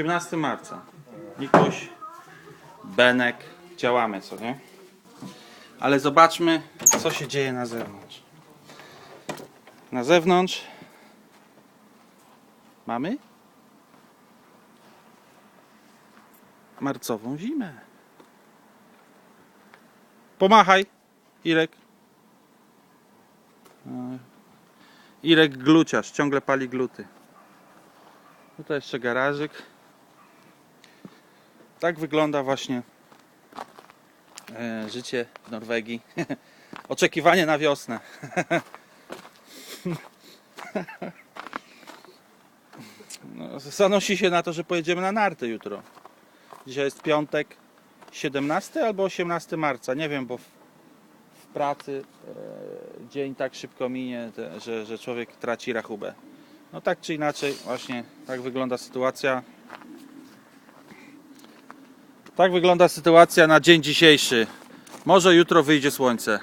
18 marca. Nikuś, Benek, działamy, co nie? Ale zobaczmy, co się dzieje na zewnątrz. Na zewnątrz mamy marcową zimę. Pomachaj, Irek. No. Irek gluciarz, ciągle pali gluty. Tutaj jeszcze garażyk. Tak wygląda właśnie e, życie w Norwegii. Oczekiwanie na wiosnę. No, zanosi się na to, że pojedziemy na narty jutro. Dzisiaj jest piątek 17 albo 18 marca, nie wiem, bo w, pracy e, dzień tak szybko minie, że, że człowiek traci rachubę. No tak czy inaczej, właśnie tak wygląda sytuacja. Tak wygląda sytuacja na dzień dzisiejszy. Może jutro wyjdzie słońce.